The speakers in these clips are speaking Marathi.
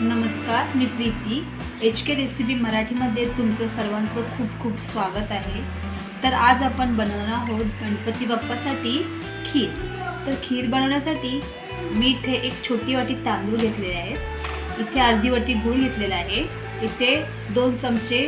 नमस्कार मी प्रीती. एच के रेसिपी मराठीमध्ये तुमचं सर्वांचं खूप खूप स्वागत आहे. तर आज आपण बनवणार आहोत गणपती बाप्पासाठी खीर. तर खीर बनवण्यासाठी मी इथे एक छोटी वाटी तांदूळ घेतलेले आहेत. इथे अर्धी वाटी गूळ घेतलेला आहे. इथे दोन चमचे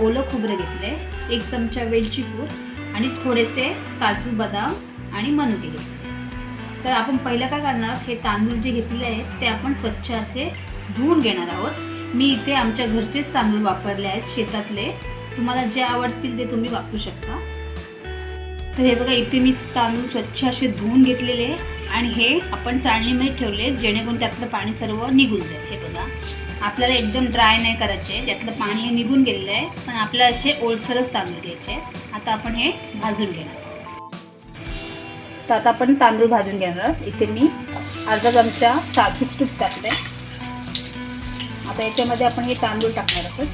ओलं खोबरं घेतले एक चमचा वेलची पूड आणि थोडेसे काजू बदाम आणि मनुके. घेतले तर आपण पहिलं काय करणार हे तांदूळ जे घेतलेले आहेत ते आपण स्वच्छ असे धुवून घेणार आहोत. मी इथे आमच्या घरचेच तांदूळ वापरले आहेत शेतातले. तुम्हाला जे आवडतील ते तुम्ही वापरू शकता. तर हे बघा इथे मी तांदूळ स्वच्छ असे धुवून घेतलेले आणि हे आपण चाळणीमध्ये ठेवले जेणेकरून त्यातलं पाणी सर्व निघून जाईल. हे बघा. आपल्याला एकदम ड्राय नाही करायचे त्यातलं पाणी हे निघून गेलेलं आहे पण आपल्याला असे ओलसरच तांदूळ घ्यायचे आता आपण हे भाजून घेणार तर आता आपण तांदूळ भाजून घेणार आहोत. इथे मी अर्धा चमचा साजूक तूप टाकले आता याच्यामध्ये आपण हे तांदूळ टाकणार आहोत.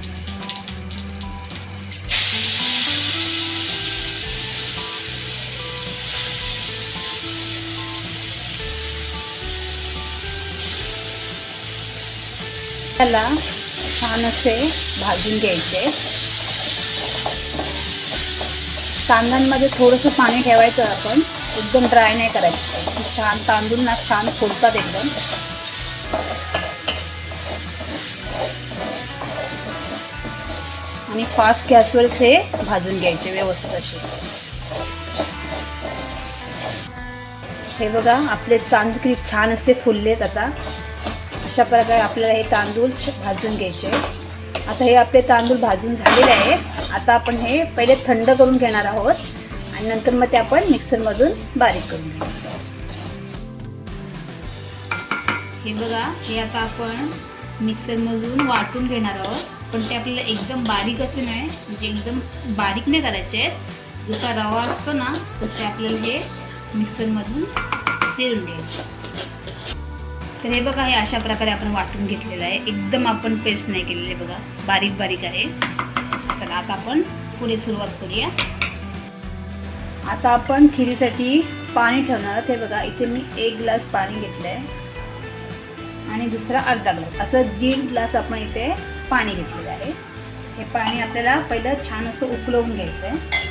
त्याला छान असे भाजून घ्यायचे. तांदळांमध्ये थोडंसं पाणी ठेवायचं आपण. एकदम ड्राय नाही करायचं. छान तांदूळ ना छान फोडतात एकदम. आणि फास्ट गॅसवरच हे भाजून घ्यायचे व्यवस्थित असे. हे बघा आपले तांदूळ किती छान असे फुललेत आता. अशा प्रकारे आपल्याला हे तांदूळ भाजून घ्यायचे. आता हे आपले तांदूळ भाजून झालेले आहे. आता आपण हे पहिले थंड करून घेणार आहोत आणि नंतर मग ते आपण मिक्सरमधून बारीक करून घेऊ हे बघा हे आता आपण मिक्सरमधून वाटून घेणार आहोत. पण ते आपल्याला एकदम बारीक असे नाही म्हणजे एकदम बारीक नाही करायचे आहेत. जसा रवा असतो ना तसे आपल्याला हे मिक्सरमधून फिरून घ्यायचे. तर हे बघा हे अशा प्रकारे आपण वाटून घेतलेलं आहे. एकदम आपण पेस्ट नाही केलेले बघा. बारीक बारीक आहे. चला आता आपण पुढे सुरुवात करूया. आता आपण खिरीसाठी पाणी ठेवणार आहोत. हे बघा इथे मी एक ग्लास पाणी घेतलं आहे आणि दुसरा अर्धा ग्लास. असं दीड ग्लास आपण इथे पाणी घेतलेलं आहे. हे पाणी आपल्याला पहिलं छान असं उकळवून घ्यायचं आहे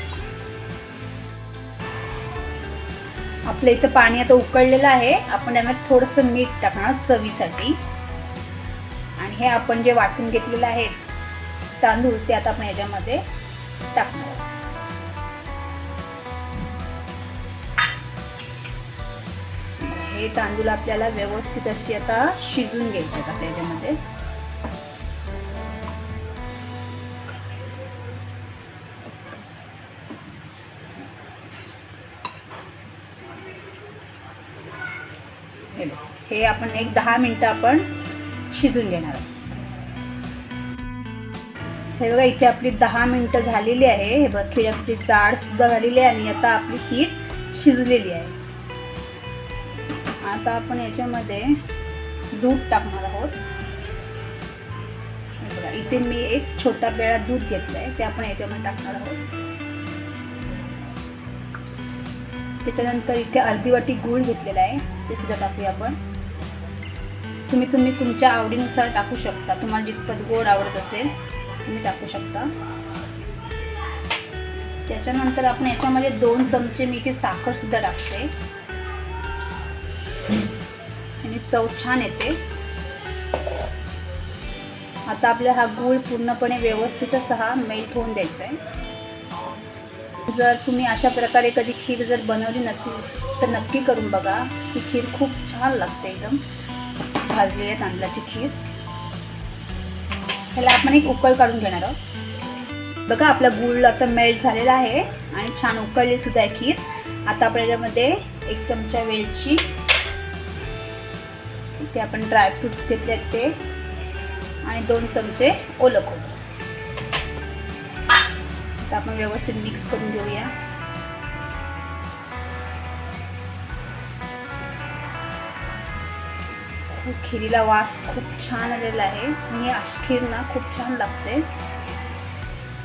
आपलं इथं पाणी आता उकळलेलं आहे. आपण त्यामध्ये थोडंसं मीठ टाकणार चवीसाठी. आणि हे आपण जे वाटून घेतलेलं आहे तांदूळ ते आता आपण याच्यामध्ये टाकणार हे तांदूळ आपल्याला व्यवस्थित अशी आता शिजून घ्यायचे आता त्याच्यामध्ये हे आपण एक दहा मिनटं आपण शिजून घेणार आहोत. हे बघा इथे आपली दहा मिनटं झालेली आहे. हे बघ खीर आपली जाड सुद्धा झालेली आहे आणि आता आपली खीर शिजलेली आहे. आता आपण याच्यामध्ये दूध टाकणार आहोत. बघा इथे मी एक छोटा पेळा दूध घेतलं आहे ते आपण याच्यामध्ये टाकणार आहोत. त्याच्यानंतर इथे अर्धी वाटी गूळ घेतलेला आहे. ते सुद्धा टाकूया आपण. तुम्ही तुम्ही तुमच्या आवडीनुसार टाकू शकता. तुम्हाला जितपत गोड आवडत असेल तुम्ही टाकू शकता. त्याच्यानंतर आपण याच्यामध्ये दोन चमचे मी इथे साखर सुद्धा टाकते. आणि चव छान येते. आता आपल्याला हा गूळ पूर्णपणे व्यवस्थित हा मेल्ट होऊन द्यायचा आहे जर तुम्ही अशा प्रकारे कधी खीर जर बनवली नसेल तर नक्की करून बघा. ही खीर खूप छान लागते एकदम. भाजली आहे तांदळाची खीर. ह्याला आपण एक उकळ काढून घेणार आहोत. बघा आपला गूळ आता मेल्ट झालेला आहे आणि छान उकळली सुद्धा आहे खीर. आता आपण याच्यामध्ये एक चमचा वेलची इथे आपण ड्रायफ्रुट्स घेतले आहेत ते आणि दोन चमचे ओलं खोबरं. तर आपण व्यवस्थित मिक्स करून घेऊया. खिरीला वास खूप छान आलेला आहे. आणि अशी खीर ना खूप छान लागते.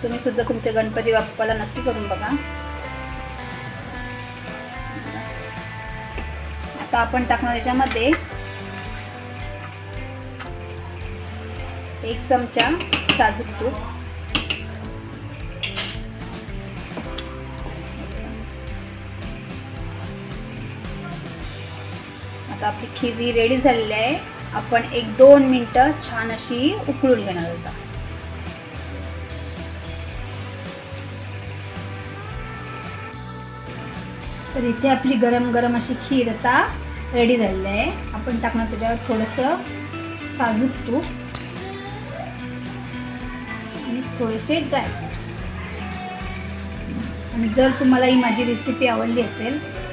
तुम्ही सुद्धा तुमच्या गणपती बाप्पाला नक्की करून बघा. आता आपण टाकणार याच्यामध्ये एक चमचा साजूक तूप. आता आपली खिरी रेडी झालेली आहे. आपण एक दोन मिनटं छान अशी उकळून घेणार होता तर इथे आपली गरम गरम अशी खीर आता रेडी झालेली आहे. आपण टाकणार त्याच्यावर थोडंसं साजूक तूप आणि थोडेसे ड्रायफ्रुट्स आणि जर तुम्हाला ही माझी रेसिपी आवडली असेल